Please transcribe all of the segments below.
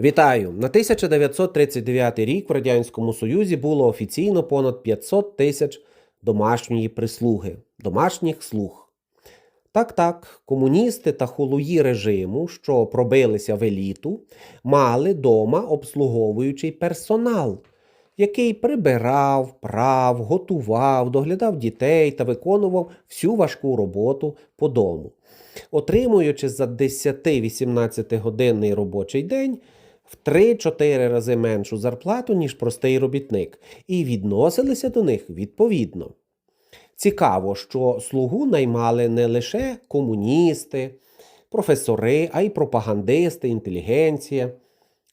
Вітаю! На 1939 рік в Радянському Союзі було офіційно понад 500 тисяч домашньої прислуги, домашніх слуг. Так, так, комуністи та холуї режиму, що пробилися в еліту, мали дома обслуговуючий персонал, який прибирав, прав, готував, доглядав дітей та виконував всю важку роботу по дому. Отримуючи за 10-18 годинний робочий день в 3-4 рази меншу зарплату, ніж простий робітник, і відносилися до них відповідно. Цікаво, що слугу наймали не лише комуністи, професори, а й пропагандисти, інтелігенція.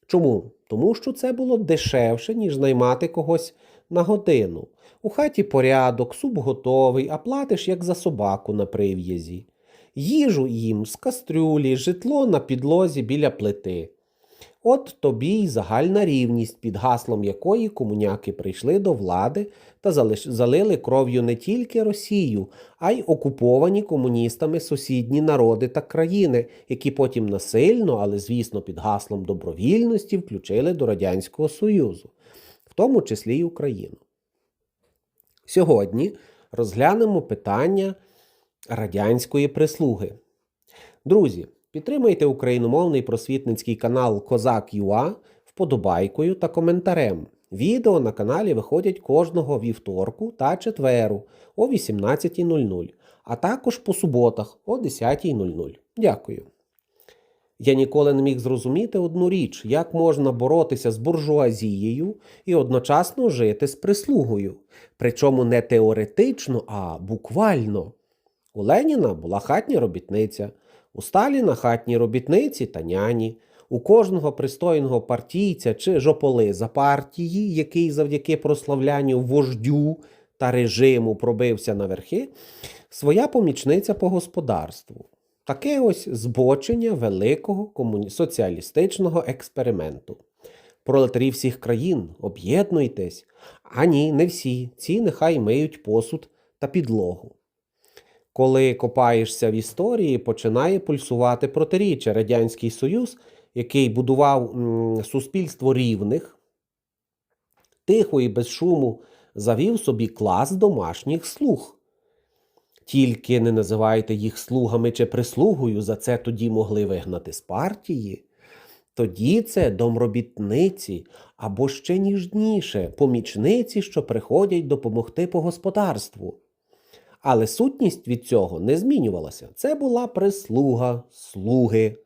Чому? Тому що це було дешевше, ніж наймати когось на годину. У хаті порядок, суп готовий, а платиш як за собаку на прив'язі. Їжу їм з кастрюлі, житло на підлозі біля плити. От тобі й загальна рівність, під гаслом якої комуняки прийшли до влади та залили кров'ю не тільки Росію, а й окуповані комуністами сусідні народи та країни, які потім насильно, але звісно під гаслом добровільності включили до Радянського Союзу, в тому числі й Україну. Сьогодні розглянемо питання радянської прислуги. Друзі, підтримайте україномовний просвітницький канал Козак ЮА вподобайкою та коментарем. Відео на каналі виходять кожного вівторку та четверу о 18.00, а також по суботах о 10.00. Дякую. Я ніколи не міг зрозуміти одну річ, як можна боротися з буржуазією і одночасно жити з прислугою. Причому не теоретично, а буквально. У Леніна була хатня робітниця, у Сталіна хатні робітниці та няні, у кожного пристойного партійця чи жополиза партії, який завдяки прославлянню вождю та режиму пробився на верхи, своя помічниця по господарству. Таке ось збочення великого комуні... соціалістичного експерименту. Пролетарі всіх країн, об'єднуйтесь. А ні, не всі. Ці нехай миють посуд та підлогу. Коли копаєшся в історії, починає пульсувати протиріччя Радянський Союз, який будував суспільство рівних, тихо і без шуму завів собі клас домашніх слуг. Тільки не називайте їх слугами чи прислугою, за це тоді могли вигнати з партії. Тоді це домробітниці або ще ніжніше помічниці, що приходять допомогти по господарству. Але сутність від цього не змінювалася. Це була прислуга, слуги.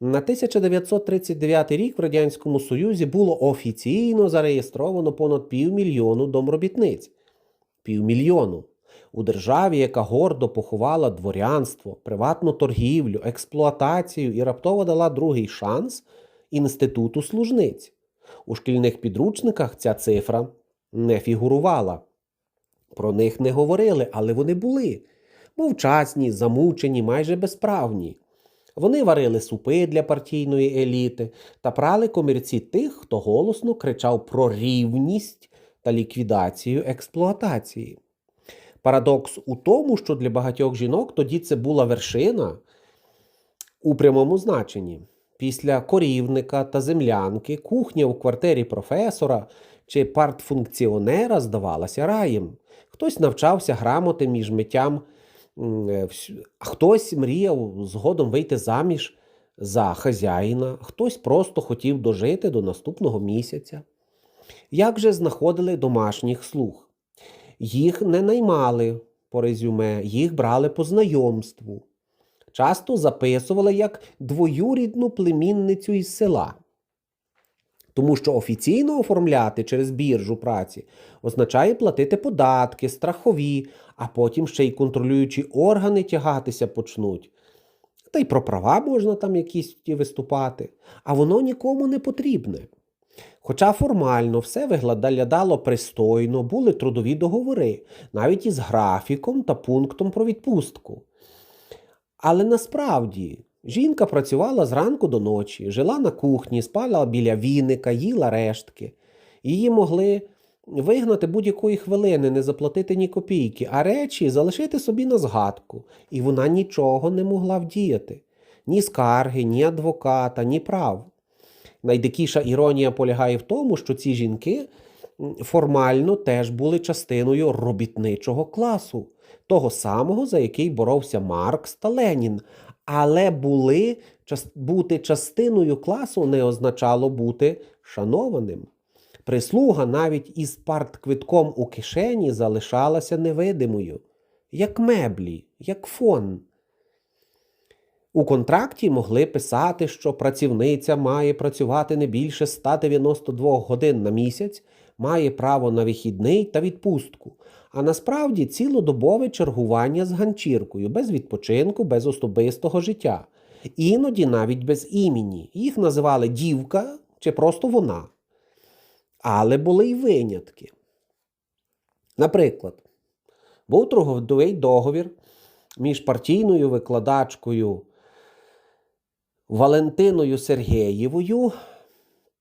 На 1939 рік в Радянському Союзі було офіційно зареєстровано понад півмільйону домробітниць. Півмільйону. У державі, яка гордо поховала дворянство, приватну торгівлю, експлуатацію і раптово дала другий шанс інституту служниць. У шкільних підручниках ця цифра не фігурувала. Про них не говорили, але вони були мовчасні, замучені, майже безправні. Вони варили супи для партійної еліти та прали комірці тих, хто голосно кричав про рівність та ліквідацію експлуатації. Парадокс у тому, що для багатьох жінок тоді це була вершина у прямому значенні. Після корівника та землянки кухня у квартирі професора чи партфункціонера здавалася раєм. Хтось навчався грамоти між миттям, е, а хтось мріяв згодом вийти заміж за хазяїна, хтось просто хотів дожити до наступного місяця. Як же знаходили домашніх слуг? Їх не наймали по резюме, їх брали по знайомству. Часто записували як двоюрідну племінницю із села. Тому що офіційно оформляти через біржу праці означає платити податки, страхові, а потім ще й контролюючі органи тягатися почнуть. Та й про права можна там якісь виступати, а воно нікому не потрібне. Хоча формально все виглядало пристойно, були трудові договори, навіть із графіком та пунктом про відпустку. Але насправді жінка працювала зранку до ночі, жила на кухні, спала біля віника, їла рештки. Її могли вигнати будь-якої хвилини, не заплатити ні копійки, а речі залишити собі на згадку, і вона нічого не могла вдіяти ні скарги, ні адвоката, ні прав. Найдикіша іронія полягає в тому, що ці жінки формально теж були частиною робітничого класу, того самого, за який боровся Маркс та Ленін. Але були, бути частиною класу не означало бути шанованим. Прислуга навіть із партквитком у кишені залишалася невидимою, як меблі, як фон. У контракті могли писати, що працівниця має працювати не більше 192 годин на місяць, має право на вихідний та відпустку. А насправді цілодобове чергування з ганчіркою, без відпочинку, без особистого життя. Іноді навіть без імені. Їх називали дівка чи просто вона. Але були й винятки. Наприклад, був трудовий договір між партійною викладачкою Валентиною Сергеєвою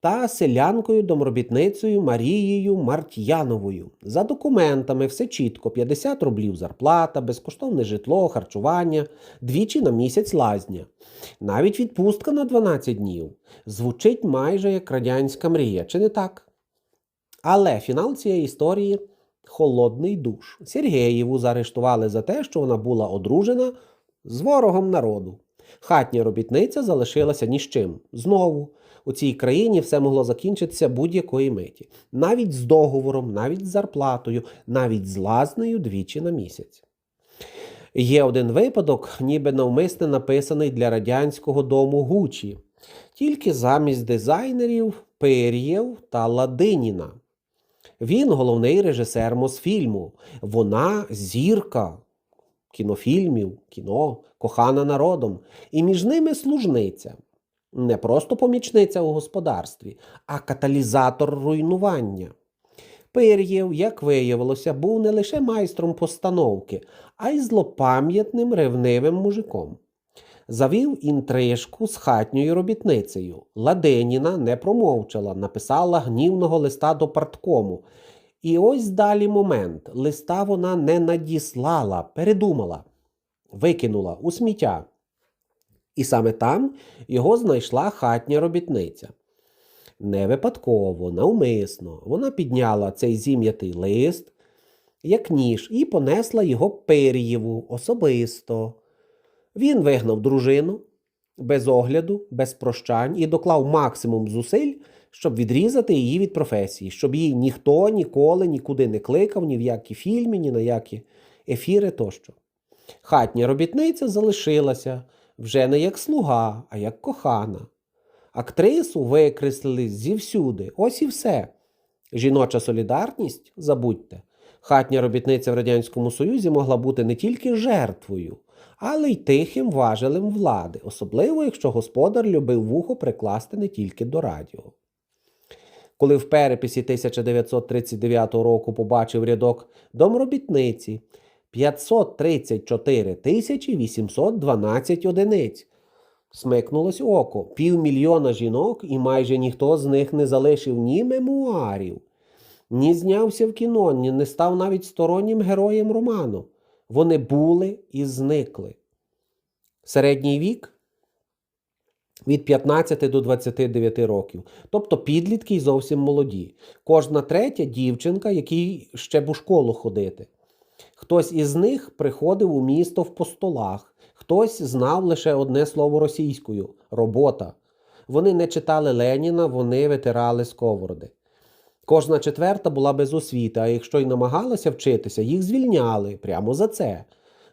та селянкою домробітницею Марією Мартьяновою. За документами все чітко: 50 рублів зарплата, безкоштовне житло, харчування, двічі на місяць лазня. Навіть відпустка на 12 днів. Звучить майже як радянська мрія, чи не так? Але фінал цієї історії холодний душ. Сергієву заарештували за те, що вона була одружена з ворогом народу. Хатня робітниця залишилася ні з чим. Знову у цій країні все могло закінчитися будь-якої миті, навіть з договором, навіть з зарплатою, навіть з лазнею двічі на місяць. Є один випадок, ніби навмисне написаний для радянського дому Гучі, тільки замість дизайнерів Пир'єв та Ладиніна. Він головний режисер Мосфільму. Вона зірка кінофільмів, кіно, кохана народом. І між ними служниця. Не просто помічниця у господарстві, а каталізатор руйнування. Пир'єв, як виявилося, був не лише майстром постановки, а й злопам'ятним ревнивим мужиком. Завів інтрижку з хатньою робітницею. Ладеніна не промовчала, написала гнівного листа до парткому. І ось далі момент. Листа вона не надіслала, передумала, викинула у сміття. І саме там його знайшла хатня робітниця. Не випадково, навмисно, вона підняла цей зім'ятий лист, як ніж, і понесла його Пир'єву особисто. Він вигнав дружину без огляду, без прощань і доклав максимум зусиль, щоб відрізати її від професії, щоб її ніхто ніколи нікуди не кликав, ні в які фільми, ні на які ефіри тощо. Хатня робітниця залишилася вже не як слуга, а як кохана. Актрису викреслили зівсюди. Ось і все. Жіноча солідарність, забудьте, хатня робітниця в Радянському Союзі могла бути не тільки жертвою, але й тихим важелем влади, особливо якщо господар любив вухо прикласти не тільки до радіо. Коли в переписі 1939 року побачив рядок домробітниці 534 тисячі 812 одиниць, смикнулось око, півмільйона жінок, і майже ніхто з них не залишив ні мемуарів, ні знявся в кіно, ні не став навіть стороннім героєм роману. Вони були і зникли. Середній вік від 15 до 29 років, тобто підлітки й зовсім молоді. Кожна третя дівчинка, якій ще б у школу ходити. Хтось із них приходив у місто в постолах, хтось знав лише одне слово російською робота. Вони не читали Леніна, вони витирали сковороди. Кожна четверта була без освіти, а якщо й намагалася вчитися, їх звільняли прямо за це.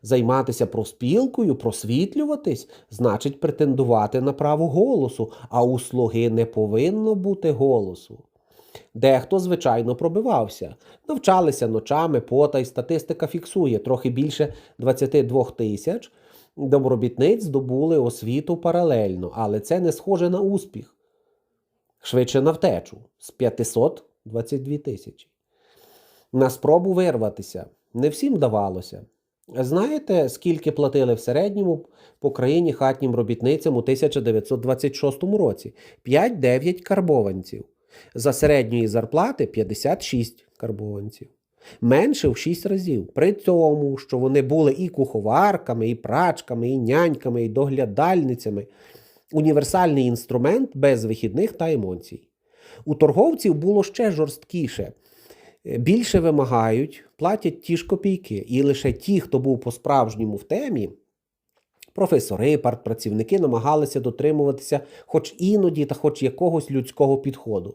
Займатися проспілкою, просвітлюватись, значить претендувати на право голосу, а у слуги не повинно бути голосу. Дехто, звичайно, пробивався, навчалися ночами, потай, статистика фіксує трохи більше 22 тисяч. Домробітниць здобули освіту паралельно, але це не схоже на успіх. Швидше на втечу з 522 тисячі. На спробу вирватися не всім давалося. Знаєте, скільки платили в середньому по країні хатнім робітницям у 1926 році? 5-9 карбованців. За середньої зарплати 56 карбованців. Менше в 6 разів. При тому, що вони були і куховарками, і прачками, і няньками, і доглядальницями. універсальний інструмент без вихідних та емоцій. У торговців було ще жорсткіше. Е, Більше вимагають, платять ті ж копійки, і лише ті, хто був по-справжньому в темі, професори, партпрацівники намагалися дотримуватися хоч іноді та хоч якогось людського підходу,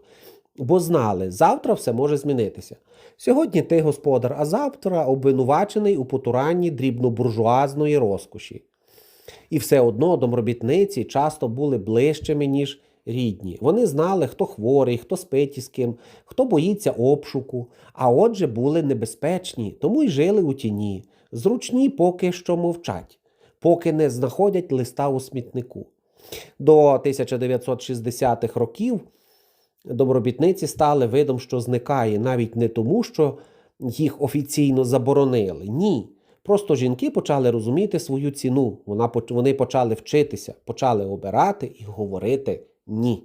бо знали, завтра все може змінитися. Сьогодні ти господар, а завтра обвинувачений у потуранні дрібнобуржуазної розкоші. І все одно домробітниці часто були ближчими, ніж рідні. Вони знали, хто хворий, хто спить із ким, хто боїться обшуку, а отже були небезпечні, тому й жили у тіні, зручні поки що мовчать, поки не знаходять листа у смітнику. До 1960-х років добробітниці стали видом, що зникає, навіть не тому, що їх офіційно заборонили. Ні. Просто жінки почали розуміти свою ціну. Вони почали вчитися, почали обирати і говорити ні.